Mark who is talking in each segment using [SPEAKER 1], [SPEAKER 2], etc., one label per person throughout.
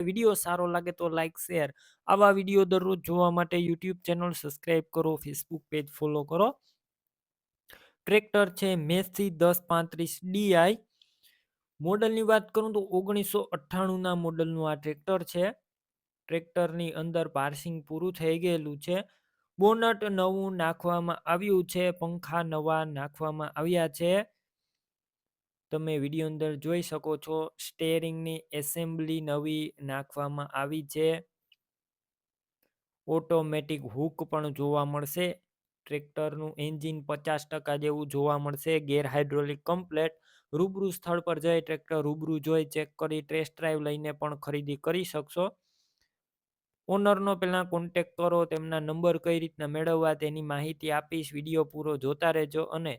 [SPEAKER 1] Video સારો લાગે તો લાઈક, શેર. આવા વીડિયો દરરોજ જોવા માટે યુટ્યુબ ચેનલ સબસ્ક્રાઈબ કરો, ફેસબુક પેજ ફોલો કરો. ટ્રેક્ટર છે મેસી દસ પાંત્રીસ ડીઆઈ. મોડલની વાત કરું તો ઓગણીસો અઠ્ઠાણુંના મોડલનું આ ટ્રેક્ટર છે. ટ્રેક્ટરની અંદર પાર્સિંગ પૂરું થઈ ગયેલું છે. બોનટ નવું નાખવામાં આવ્યું છે, પંખા નવા નાખવામાં આવ્યા છે. તમે વીડિયો અંદર જોઈ શકો છો, સ્ટેરિંગની એસેમ્બલી નવી નાખવામાં આવી છે. ઓટોમેટિક હુક પણ જોવા મળશે. ટ્રેક્ટરનું એન્જિન પચાસ ટકા જેવું જોવા મળશે. Gear hydraulic complete. રૂબરૂ સ્થળ પર જઈ ટ્રેક્ટર રૂબરૂ જોઈ ચેક કરી ટેસ્ટ ડ્રાઈવ લઈને પણ ખરીદી કરી શકશો. ઓનરનો પહેલાં કોન્ટેક કરો, તેમના નંબર કઈ રીતના મેળવવા તેની માહિતી આપીશ. વીડિયો પૂરો જોતા રહેજો અને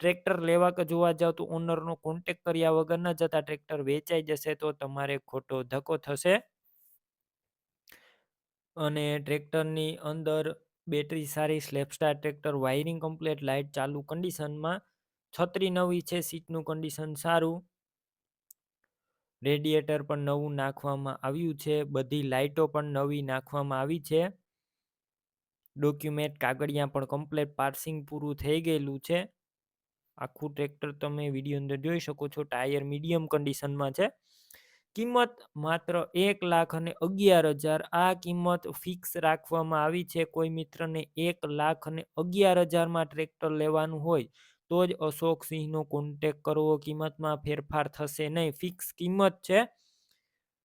[SPEAKER 1] ટ્રેક્ટર લેવા કે જોવા જાવ તો ઓનરનો કોન્ટેક કર્યા વગર ન જતા ટ્રેક્ટર વેચાઈ જશે તો તમારે ખોટો ધક્કો થશે. અને ટ્રેક્ટરની અંદર બેટરી સારી self starter tractor wiring complete light ચાલુ કન્ડિશનમાં છત્રી નવી છે, સીટનું કન્ડિશન સારું. રેડિએટર પણ નવું નાખવામાં આવ્યું છે, બધી લાઇટો પણ નવી નાખવામાં આવી છે. ડોક્યુમેન્ટ કાગળિયા પણ કમ્પ્લેટ પાર્સિંગ પૂરું થઈ ગયેલું છે. આખું ટ્રેક્ટર તમે વીડિયો અંદર જોઈ શકો છો ટાયર મીડિયમ કન્ડિશનમાં છે. કિંમત માત્ર એક લાખ અને અગિયાર હજાર. આ કિંમત ફિક્સ રાખવામાં આવી છે. કોઈ મિત્રને એક લાખ અને અગિયાર હજારમાં ટ્રેક્ટર લેવાનું હોય, તો જ અશોક સિંહનો કોન્ટેક કરવો કિંમતમાં ફેરફાર થશે નહીં. ફિક્સ કિંમત છે.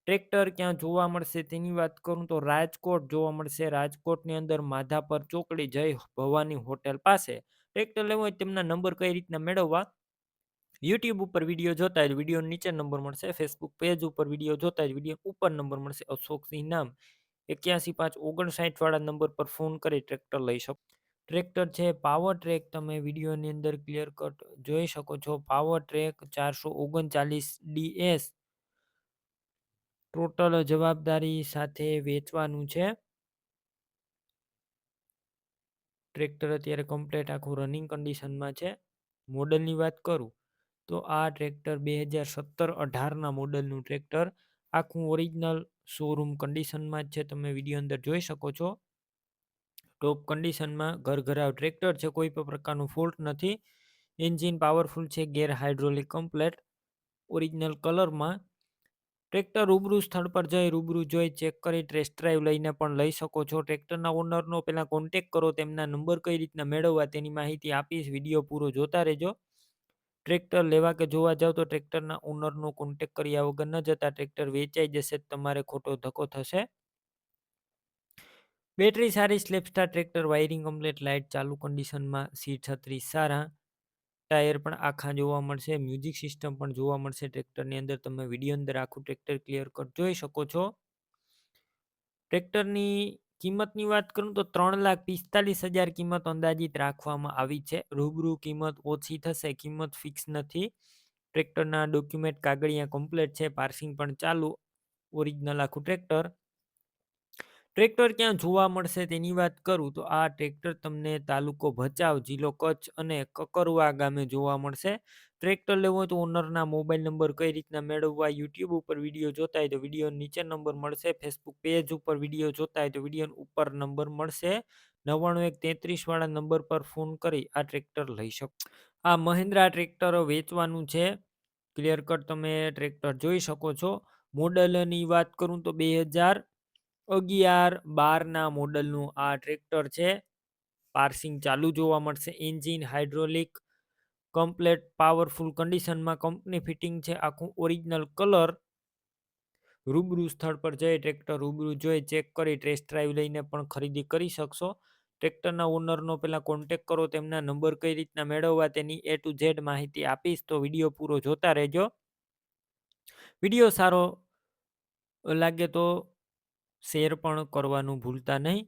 [SPEAKER 1] ટ્રેક્ટર ક્યાં જોવા મળશે તેની વાત કરું તો રાજકોટ જોવા મળશે. રાજકોટની અંદર માધાપર ચોકડી જય ભવાની હોટેલ પાસે. ટ્રેક્ટર લેવું હોય તેમના નંબર કઈ રીતના મેળવવા? યુટ્યુબ ઉપર વીડિયો જોતા જ વીડિયો નીચે નંબર મળશે ફેસબુક પેજ ઉપર વીડિયો જોતા જ વીડિયો ઉપર નંબર મળશે અશોકસિંહ નામ. એક્યાસી પાંચ ઓગણસાઠ વાળા નંબર પર ફોન કરી ટ્રેક્ટર લઈ શકો. ટ્રેક્ટર છે પાવર ટ્રેક તમે વિડીયોની અંદર ક્લિયર કટ જોઈ શકો છો. પાવર ટ્રેક ચારસો ઓગણચાલીસ ડીએસ ટોટલ જવાબદારી સાથે વેચવાનું છે. ટ્રેક્ટર અત્યારે કમ્પ્લેટ આખું રનિંગ કન્ડિશનમાં છે. મોડલની વાત કરું, તો આ ટ્રેક્ટર બે હજાર સત્તર અઢારના મોડલનું ટ્રેક્ટર આખું ઓરિજિનલ શોરૂમ કન્ડિશનમાં જ છે. તમે વીડિયો અંદર જોઈ શકો છો. ટોપ કન્ડિશનમાં ઘરઘરાવ ટ્રેક્ટર છે. કોઈ પણ પ્રકારનું ફોલ્ટ નથી. એન્જિન પાવરફુલ છે. ગેર હાઇડ્રોલિક કમ્પ્લેટ ઓરિજિનલ કલરમાં ટ્રેક્ટર રૂબરૂ સ્થળ પર જઈ રૂબરૂ જોઈ ચેક કરી ટેસ્ટ ડ્રાઈવ લઈને પણ લઈ શકો છો. ટ્રેક્ટરના ઓનરનો પહેલાં કોન્ટેક કરો, તેમના નંબર કઈ રીતના મેળવવા તેની માહિતી આપીશ. વીડિયો પૂરો જોતા રહેજો. ટ્રેક્ટર લેવા કે જોવા જાવ તો ટ્રેક્ટરના ઓનરનો કોન્ટેક કર્યા વગર ન જતા ટ્રેક્ટર વેચાઈ જશે તમારે ખોટો ધક્કો થશે. બેટરી સારી self starter tractor wiring complete light ચાલુ કન્ડિશનમાં સીટ છત્રીસ સારા. ટાયર પણ આખા જોવા મળશે, મ્યુઝિક સિસ્ટમ પણ જોવા મળશે ટ્રેક્ટરની અંદર. તમે વીડિયો અંદર આખું ટ્રેક્ટર ક્લિયર કટ જોઈ શકો છો. ટ્રેક્ટરની કિંમતની વાત કરું તો ત્રણ લાખ પિસ્તાલીસ હજાર કિંમત અંદાજિત રાખવામાં આવી છે. રૂબરૂ કિંમત ઓછી થશે, કિંમત ફિક્સ નથી. ટ્રેક્ટરના ડોક્યુમેન્ટ કાગળિયા કમ્પ્લીટ છે, પાર્સિંગ પણ ચાલુ ઓરિજિનલ આખું ટ્રેક્ટર. ટ્રેક્ટર ક્યાં જોવા મળશે તેની વાત કરું તો આ ટ્રેક્ટર તમને તાલુકો ભચાઉ, જિલ્લો કચ્છ અને કકરવા ગામે જોવા મળશે. ટ્રેક્ટર લેવો હોય તો ઓનરના મોબાઈલ નંબર કઈ રીતના મેળવવા, યુટ્યુબ ઉપર વીડિયો જોતા હોય તો વીડિયો નીચે નંબર મળશે, ફેસબુક પેજ ઉપર વીડિયો જોતા હોય તો વીડિયો ઉપર નંબર મળશે. નવ્વાણું એક તેત્રીસ વાળા નંબર પર ફોન કરી આ ટ્રેક્ટર લઈ શકો. આ મહિન્દ્રા ટ્રેક્ટર વેચવાનું છે. ક્લિયર કટ તમે ટ્રેક્ટર જોઈ શકો છો. મોડલની વાત કરું તો બે હજાર અગિયાર બારના મોડલનું આ ટ્રેક્ટર છે. પાર્સિંગ ચાલુ જોવા મળશે. એન્જિન હાઇડ્રોલિક, કમ્પ્લેટ, પાવરફુલ કન્ડિશનમાં કંપની ફિટિંગ છે. આખું ઓરિજિનલ કલર રૂબરૂ સ્થળ પર જઈ ટ્રેક્ટર રૂબરૂ જોઈ ચેક કરી ટેસ્ટ ડ્રાઈવ લઈને પણ ખરીદી કરી શકશો. ટ્રેક્ટરના ઓનરનો પહેલાં કોન્ટેક કરો, તેમના નંબર કઈ રીતના મેળવવા તેની એ ટુ ઝેડ માહિતી આપીશ. તો વીડિયો પૂરો જોતા રહેજો. વીડિયો સારો લાગે તો શેર પણ કરવાનું ભૂલતા નહીં.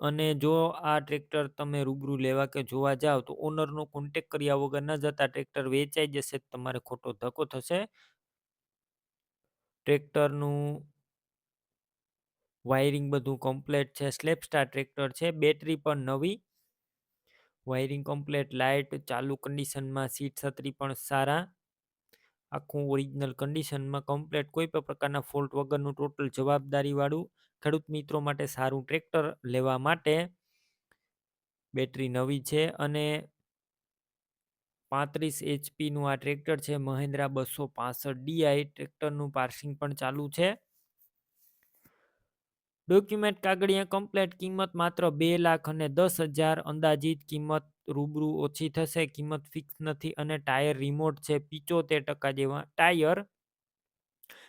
[SPEAKER 1] અને જો આ ટ્રેક્ટર તમે રૂબરૂ લેવા કે જોવા જાવ તો ઓનરનો કોન્ટેક કર્યા વગર ન જતા ટ્રેક્ટર વેચાઈ જશે, તમારે ખોટો ધક્કો થશે. ટ્રેક્ટરનું વાયરિંગ બધું કમ્પ્લેટ છે સ્લેપ સ્ટાર ટ્રેક્ટર છે બેટરી પણ નવી. વાયરિંગ કમ્પ્લેટ લાઇટ ચાલુ કન્ડિશનમાં સીટ છત્રી પણ સારા. આખું ઓરિજિનલ કન્ડિશનમાં કમ્પ્લેટ કોઈ પણ પ્રકારના ફોલ્ટ વગરનું ટોટલ જવાબદારીવાળું ખેડૂત મિત્રો માટે સારું ટ્રેક્ટર લેવા માટે બેટરી નવી છે અને પાંત્રીસ એચપીનું આ ટ્રેક્ટર છે. મહિન્દ્રા બસો પાસઠ ડીઆઈ ટ્રેક્ટરનું પાર્સિંગ પણ ચાલુ છે. ડોક્યુમેન્ટ કાગળિયા કમ્પ્લેટ કિંમત માત્ર બે લાખ અને દસ હજાર અંદાજિત કિંમત રૂબરૂ ઓછી થશે. કિંમત ફિક્સ નથી અને ટાયર રિમોટ છે. પિચોતેર ટકા જેવા ટાયર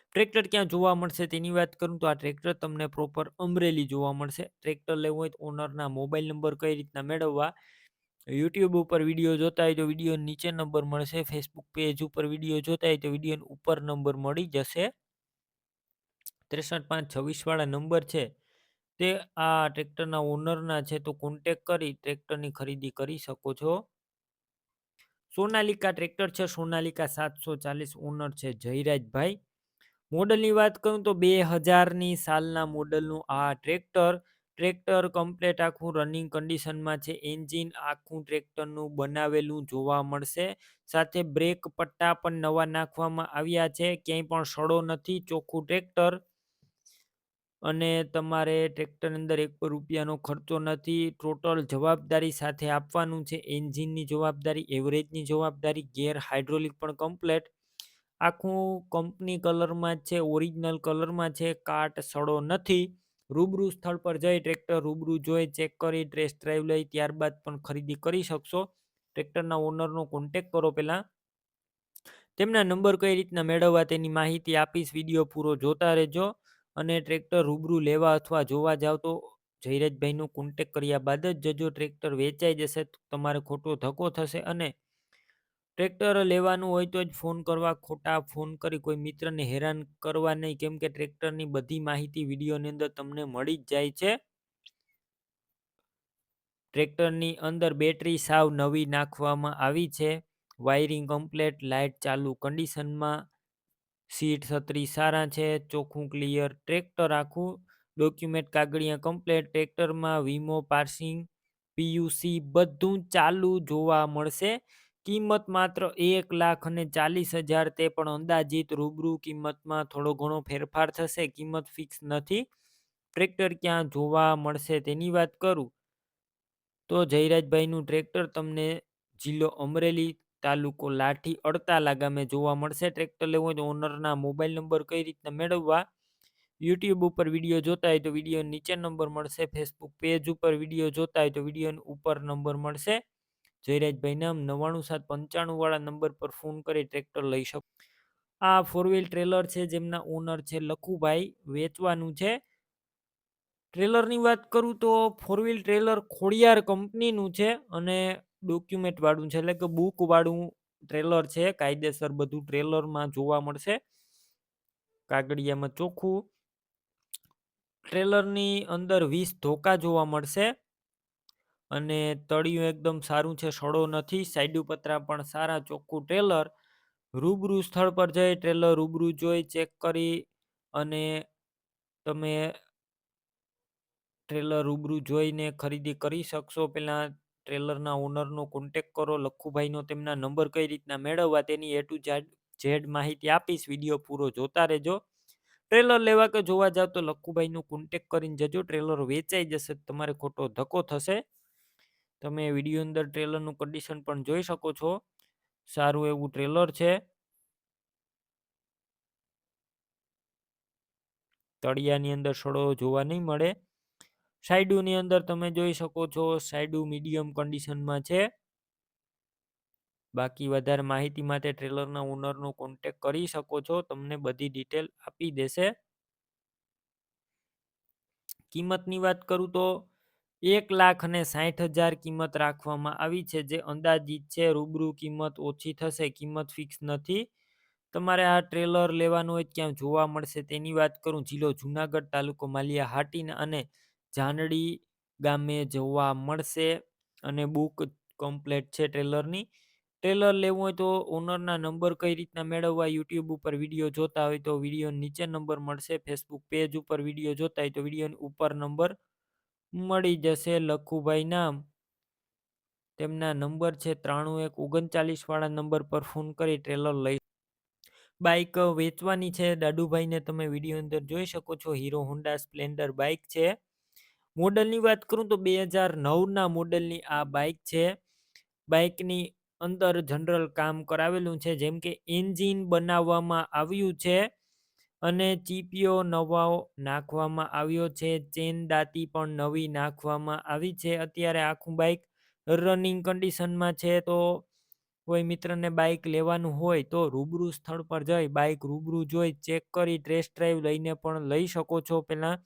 [SPEAKER 1] ટ્રેક્ટર ક્યાં જોવા મળશે તેની વાત કરું તો આ ટ્રેક્ટર તમને પ્રોપર અમરેલી જોવા મળશે. ટ્રેક્ટર લેવું હોય તો ઓનરના મોબાઈલ નંબર કઈ રીતના મેળવવા યુટ્યુબ ઉપર વીડિયો જોતા હોય તો વીડિયો નીચે નંબર મળશે. ફેસબુક પેજ ઉપર વીડિયો જોતા હોય તો વીડિયો ઉપર નંબર મળી જશે. ત્રેસઠ પાંચ છવ્વીસવાળા નંબર છે, તે આ ટ્રેક્ટરના ઓનરના છે, તો કોન્ટેક કરી ટ્રેક્ટરની ખરીદી કરી શકો છો. સોનાલિકા ટ્રેક્ટર છે, સોનાલિકા સાતસો ચાલીસ ઓનર છે, જયરાજભાઈ. મોડલની વાત કરું તો બે હજારની સાલના મોડલનું આ ટ્રેક્ટર ટ્રેક્ટર કમ્પ્લેટ આખું રનિંગ કન્ડિશનમાં છે એન્જિન આખું ટ્રેક્ટરનું બનાવેલું જોવા મળશે. સાથે બ્રેક પટ્ટા પણ નવા નાખવામાં આવ્યા છે, ક્યાંય પણ સડો નથી, ચોખ્ખું ટ્રેક્ટર અને તમારે ટ્રેક્ટર અંદર એક રૂપિયાનો ખર્ચો નથી, ટોટલ જવાબદારી સાથે આપવાનું છે. એન્જિનની જવાબદારી, એવરેજની જવાબદારી, ગેર હાઇડ્રોલિક પણ કમ્પ્લેટ. આખું કંપની કલરમાં જ છે, ઓરિજિનલ કલરમાં છે, કાટ સડો નથી. રૂબરૂ સ્થળ પર જઈ ટ્રેક્ટર રૂબરૂ જોઈ, ચેક કરી, ટેસ્ટ ડ્રાઈવ લઈ, ત્યારબાદ પણ ખરીદી કરી શકશો. ટ્રેક્ટરના ઓનરનો કોન્ટેક કરો પહેલાં. તેમના નંબર કઈ રીતના મેળવવા તેની માહિતી આપીશ. વીડિયો પૂરો જોતા રહેજો. અને ટ્રેક્ટર રૂબરૂ લેવા અથવા જોવા જાવ તો જયરાજભાઈનો કોન્ટેક કર્યા બાદ જ જજો ટ્રેક્ટર વેચાઈ જશે તો તમારે ખોટો ધક્કો થશે અને ટ્રેક્ટર લેવાનું હોય તો જ ફોન કરવા, ખોટા ફોન કરી કોઈ મિત્રને હેરાન કરવા નહીં. કેમ કે ટ્રેક્ટરની બધી માહિતી વિડીયોની અંદર તમને મળી જ જાય છે. ટ્રેક્ટરની અંદર બેટરી સાવ નવી નાખવામાં આવી છે. વાયરિંગ કમ્પ્લેટ લાઇટ ચાલુ કન્ડિશનમાં સીટ છત્રી સારા છે, ચોખ્ખું ક્લિયર ટ્રેક્ટર આખું. ડોક્યુમેન્ટ કાગળિયા કમ્પ્લેટ, ટ્રેક્ટરમાં વીમો, પાર્સિંગ, પીયુસી બધું ચાલુ જોવા મળશે. કિંમત માત્ર એક લાખ અને ચાલીસ હજાર તે પણ અંદાજિત રૂબરૂ કિંમતમાં થોડો ઘણો ફેરફાર થશે, કિંમત ફિક્સ નથી. ટ્રેક્ટર ક્યાં જોવા મળશે તેની વાત કરું. તો જયરાજભાઈનું ટ્રેક્ટર તમને જિલ્લો અમરેલી તાલુકો લાઠી અડતાલા ગામે જોવા મળશે. ટ્રેક્ટર લેવું હોય તો ઓનરના મોબાઈલ નંબર કઈ રીતના મેળવવા? યુટ્યુબ ઉપર વીડિયો જોતા હોય તો વીડિયો નીચે નંબર મળશે. ફેસબુક પેજ ઉપર વીડિયો જોતા હોય તો વીડિયો ઉપર નંબર મળશે. જયરાજભાઈ નામ નવ્વાણું સાત પંચાણું વાળા નંબર પર ફોન કરી ટ્રેક્ટર લઈ શકો. આ ફોર વ્હીલ ટ્રેલર છે, જેમના ઓનર છે લખુભાઈ, વેચવાનું છે. ટ્રેલરની વાત કરું તો ફોર વ્હીલ ટ્રેલર ખોડિયાર કંપનીનું છે અને ડોક્યુમેન્ટ વાળું છે, એટલે કે બુક વાળું ટ્રેલર છે, કાયદેસર બધું ટ્રેલરમાં જોવા મળશે. કાગળિયામાં ચોખ્ખું. ટ્રેલરની અંદર વીસ ધોકા જોવા મળશે અને તળિયું એકદમ સારું છે, સડો નથી, સાઈડ પતરા પણ સારા ચોખ્ખું ટ્રેલર. રૂબરૂ સ્થળ પર જઈ ટ્રેલર રૂબરૂ જોઈ, ચેક કરી અને તમે ટ્રેલર રૂબરૂ જોઈને ખરીદી કરી શકશો. પહેલાં ટ્રેલરના ઓનરનો કોન્ટેક કરો, લખુભાઈનો તેમના નંબર કઈ રીતના મેળવવા તેની એ ટુ ઝેડ માહિતી આપીશ, વીડિયો પૂરો જોતા રહેજો. ટ્રેલર લેવા કે જોવા જાવ તો લખુભાઈનો કોન્ટેક કરીને જજો, ટ્રેલર વેચાઈ જશે, તમારે ખોટો ધક્કો થશે. તમે વીડિયો અંદર ટ્રેલરનું કન્ડિશન પણ જોઈ શકો છો. સારું એવું ટ્રેલર છે. તળિયાની અંદર સડો જોવા નહીં મળે. સાઈડોની અંદર તમે જોઈ શકો છો, સાઈડો મીડિયમ કન્ડિશનમાં છે. બાકી વધારે માહિતી માટે ટ્રેલરના ઓનરનો કોન્ટેક કરી શકો છો, તમને બધી ડિટેલ આપી દેશે. કિંમતની વાત કરું તો એક લાખ અને સાઠ હજાર કિંમત રાખવામાં આવી છે, જે અંદાજિત છે રૂબરૂ કિંમત ઓછી થશે, કિંમત ફિક્સ નથી. તમારે આ ટ્રેલર લેવાનું હોય ક્યાં જોવા મળશે. તેની વાત કરું, જિલ્લો જુનાગઢ તાલુકો માલિયા હાટીન અને જાનડી ગામે જોવા મળશે અને બુક કમ્પ્લેટ છે ટ્રેલરની ટ્રેલર લેવું હોય તો ઓનરના નંબર કઈ રીતના મેળવવા યુટ્યુબ ઉપર વીડિયો જોતા હોય તો વીડિયો નીચે નંબર મળશે ફેસબુક પેજ ઉપર વીડિયો જોતા હોય તો વીડિયો ઉપર નંબર મળી જશે. લખુભાઈ નામ. તેમના નંબર છે ત્રાણું એક, ઓગણચાલીસ વાળા નંબર પર ફોન કરી ટ્રેલર લઈ બાઇક વેચવાની છે. દાદુભાઈને તમે વીડિયો અંદર જોઈ શકો છો. હીરો હોન્ડા સ્પ્લેન્ડર બાઈક છે. મોડલની વાત કરું તો બે હજાર નવના મોડલની આ બાઈક છે. બાઇકની અંદર જનરલ કામ કરાવેલું છે, જેમ કે એન્જિન બનાવવામાં આવ્યું છે અને ચીપીઓ નવાઓ નાખવામાં આવ્યો છે, ચેન દાતી પણ નવી નાખવામાં આવી છે. અત્યારે આખું બાઈક રનિંગ કન્ડિશનમાં છે તો કોઈ મિત્રને બાઇક લેવાનું હોય તો રૂબરૂ સ્થળ પર જઈ બાઇક રૂબરૂ જોઈ ચેક કરી, ટેસ્ટ ડ્રાઈવ લઈને પણ લઈ શકો છો. પહેલાં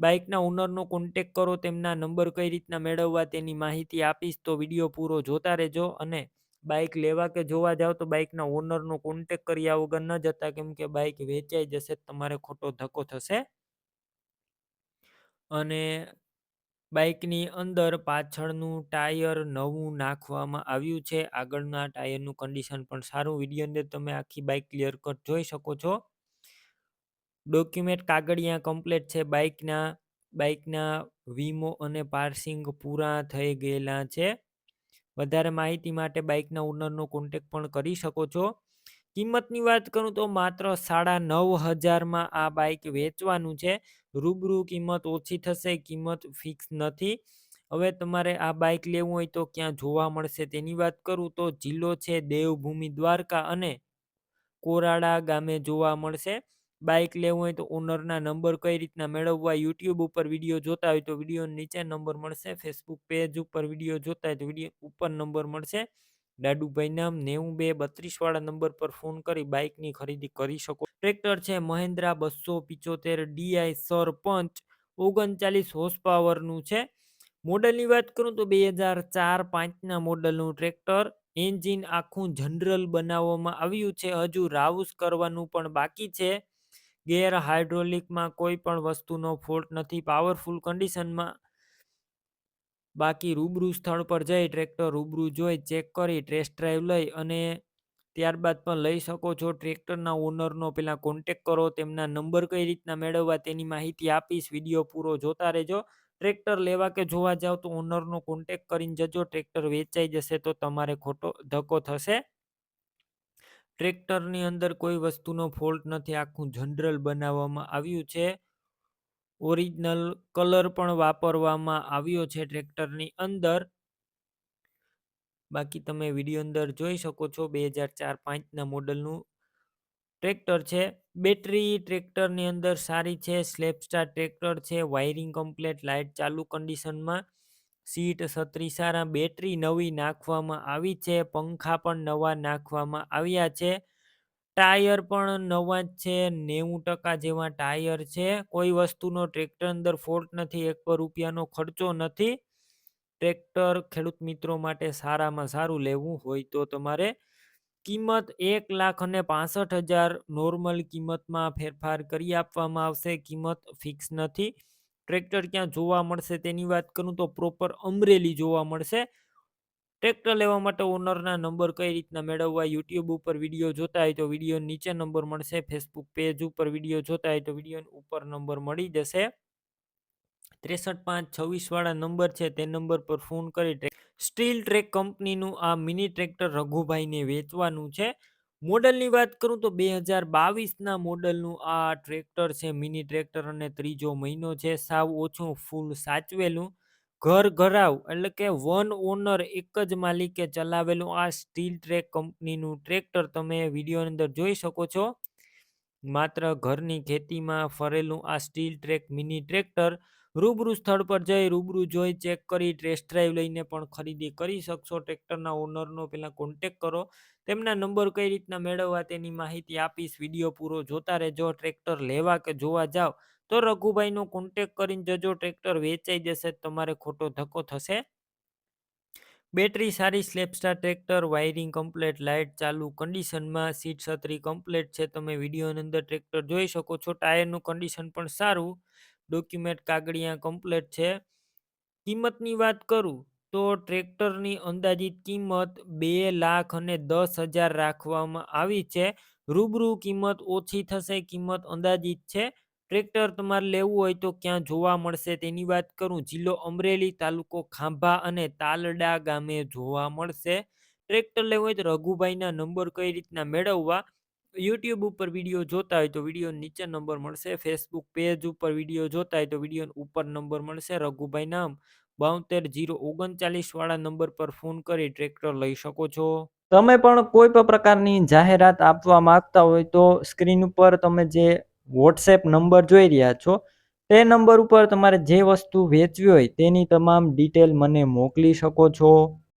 [SPEAKER 1] બાઈકના ઓનરનો કોન્ટેક કરો, તેમના નંબર કઈ રીતના મેળવવા તેની માહિતી આપીશ, તો વીડિયો પૂરો જોતા રહેજો અને બાઇક લેવા કે જોવા જાવ તો બાઇકના ઓનરનો કોન્ટેક કર્યા વગર ન જતા, કેમ કે બાઈક વેચાઈ જશે તમારે ખોટો ધક્કો થશે. અને બાઇકની અંદર પાછળનું ટાયર નવું નાખવામાં આવ્યું છે. આગળના ટાયરનું કન્ડિશન પણ સારું. વીડિયો અંદર તમે આખી બાઇક ક્લિયર કટ જોઈ શકો છો. ડોક્યુમેન્ટ કાગળિયા કમ્પ્લીટ છે, બાઇકના બાઇકના વીમો અને પાર્સિંગ પૂરા થઈ ગયેલા છે. વધારે માહિતી માટે બાઈકના ઓનરનો કોન્ટેક પણ કરી શકો છો. કિંમતની વાત કરું તો માત્ર સાડા નવ હજારમાં આ બાઇક વેચવાનું છે. રૂબરૂ કિંમત ઓછી થશે, કિંમત ફિક્સ નથી. હવે તમારે આ બાઈક લેવું હોય તો ક્યાં જોવા મળશે તેની વાત કરું તો જિલ્લો છે, દેવભૂમિ દ્વારકા અને કોરાડા ગામે જોવા મળશે. બાઈક લેવું હોય તો ઓનરના નંબર કઈ રીતના મેળવવા, યુટ્યુબ ઉપર વીડિયો જોતા હોય તો વીડિયો નીચે નંબર મળશે, ફેસબુક પેજ ઉપર વીડિયો જોતા હોય તો વીડિયો ઉપર નંબર મળશે. દાદુભાઈ નામ નેવું બે બત્રીસ વાળા નંબર પર ફોન કરી બાઇકની ખરીદી કરી શકો. ટ્રેક્ટર છે મહેન્દ્રા બસો પિચોતેર ડીઆઈ સરપંચ, ઓગણચાલીસ હોર્સ પાવરનું છે. મોડલની વાત કરું તો બે હજાર ચાર પાંચના મોડલનું ટ્રેક્ટર, એન્જિન આખું જનરલ બનાવવામાં આવ્યું છે. હજુ રાઉસ કરવાનું પણ બાકી છે. ગેર હાઇડ્રોલિકમાં કોઈ પણ વસ્તુનો ફોલ્ટ નથી. પાવરફુલ કન્ડિશનમાં બાકી રૂબરૂ સ્થળ પર જઈ ટ્રેક્ટર રૂબરૂ જોઈ, ચેક કરી, ટેસ્ટ ડ્રાઈવ લઈ અને ત્યારબાદ પણ લઈ શકો છો. ટ્રેક્ટરના ઓનરનો પહેલાં કોન્ટેક કરો, તેમના નંબર કઈ રીતના મેળવવા તેની માહિતી આપીશ. વીડિયો પૂરો જોતા રહેજો. ટ્રેક્ટર લેવા કે જોવા જાવ તો ઓનરનો કોન્ટેક કરીને જજો. ટ્રેક્ટર વેચાઈ જશે તો તમારે ખોટો ધક્કો થશે. ટ્રેક્ટરની અંદર કોઈ વસ્તુનો ફોલ્ટ નથી. આખું જનરલ બનાવવામાં આવ્યું છે. ઓરિજિનલ કલર પણ વાપરવામાં આવ્યો છે ટ્રેક્ટરની અંદર. બાકી તમે વીડિયો અંદર જોઈ શકો છો, બે હજાર ચાર પાંચના મોડલનું ટ્રેક્ટર છે. બેટરી ટ્રેક્ટરની અંદર સારી છે સ્લેપસ્ટાર ટ્રેક્ટર છે, વાયરિંગ કમ્પ્લેટ, લાઇટ ચાલુ કન્ડિશનમાં. સીટ છત્રી સારા બેટરી નવી નાખવામાં આવી છે, પંખા પણ નવા નાખવામાં આવ્યા છે. ટાયર પણ નવા જ છે, નેવું ટકા જેવા ટાયર છે. કોઈ વસ્તુનો ટ્રેક્ટર અંદર ફોલ્ટ નથી, એક રૂપિયાનો ખર્ચો નથી. ટ્રેક્ટર ખેડૂત મિત્રો માટે સારામાં સારું લેવું હોય તો તમારે કિંમત એક લાખ અને પાસઠ હજાર નોર્મલ કિંમતમાં ફેરફાર કરી આપવામાં આવશે. કિંમત ફિક્સ નથી. ટ્રેક્ટર ક્યાં જોવા મળશે તેની વાત કરું તો પ્રોપર અમરેલી જોવા મળશે. ટ્રેક્ટર લેવા માટે ઓનરના નંબર કઈ રીતના મેળવવા યુટ્યુબ ઉપર વીડિયો જોતા હોય તો વીડિયો નીચે નંબર મળશે ફેસબુક પેજ ઉપર વીડિયો જોતા હોય તો વીડિયો ઉપર નંબર મળી જશે. ત્રેસઠ પાંચ છવ્વીસ વાળા નંબર છે તે નંબર પર ફોન કરી સ્ટીલ ટ્રેક કંપનીનું આ મિની ટ્રેક્ટર રઘુભાઈને વેચવાનું છે. મોડલની વાત કરું તો બે હજાર બાવીસના મોડલનું આ ટ્રેક્ટર છે, મિની ટ્રેક્ટર અને ત્રીજો મહિનો છે, સાવ ઓછું ફૂલ સાચવેલું. ઘર ઘરાવ એટલે કે વન ઓનર એક જ માલિકે ચલાવેલું આ સ્ટીલ ટ્રેક કંપનીનું ટ્રેક્ટર તમે વિડીયોની અંદર જોઈ શકો છો. માત્ર ઘરની ખેતીમાં ફરેલું આ સ્ટીલ ટ્રેક, મિની ટ્રેક્ટર રૂબરૂ સ્થળ પર જઈ રૂબરૂ જોઈ ચેક કરી, ટેસ્ટ ડ્રાઈવ લઈને પણ ખરીદી કરી શકશો. ટ્રેક્ટરના ઓનરનો પહેલાં કોન્ટેક કરો. તેમના નંબર કઈ રીતના મેળવવા તેની માહિતી આપીશ. વીડિયો પૂરો જોતા રહેજો. ટ્રેક્ટર લેવા કે જોવા જાઓ તો રઘુભાઈનો કોન્ટેક કરીને જજો. ટ્રેક્ટર વેચાઈ જશે તમારે ખોટો ધક્કો થશે. બેટરી સારી self starter tractor, wiring complete, light ચાલુ કન્ડિશનમાં સીટ છત્રી કમ્પ્લેટ છે. તમે વિડીયોની અંદર ટ્રેક્ટર જોઈ શકો છો. ટાયરનું કન્ડિશન પણ સારું. ડોક્યુમેન્ટ કાગળિયા કમ્પ્લેટ છે. કિંમતની વાત કરું તો ટ્રેક્ટરની અંદાજિત કિંમત બે લાખ અને દસ હજાર રાખવામાં આવી છે. રૂબરૂ કિંમત ઓછી થશે, કિંમત અંદાજિત છે. ટ્રેક્ટર તમારે લેવું હોય તો ક્યાં જોવા મળશે તેની વાત કરું. જિલ્લો અમરેલી તાલુકો ખાંભા અને તાલડા ગામે જોવા મળશે. ટ્રેક્ટર લેવું હોય તો રઘુભાઈના નંબર કઈ રીતના મેળવવા? યુટ્યુબ ઉપર વીડિયો જોતા હોય તો વીડિયો નીચે નંબર મળશે. ફેસબુક પેજ ઉપર વીડિયો જોતા હોય તો વીડિયો ઉપર નંબર મળશે. રઘુભાઈ નામ બાવતેર જીરો ઓગણચાલીસ વાળા નંબર પર ફોન કરી ટ્રેક્ટર લઈ શકો છો. તમે પણ કોઈ પણ પ્રકારની જાહેરાત આપવા માંગતા હોય તો સ્ક્રીન ઉપર તમે જે વોટ્સએપ નંબર જોઈ રહ્યા છો, તે નંબર ઉપર તમારે જે વસ્તુ વેચવી હોય તેની તમામ ડિટેલ મને મોકલી શકો છો.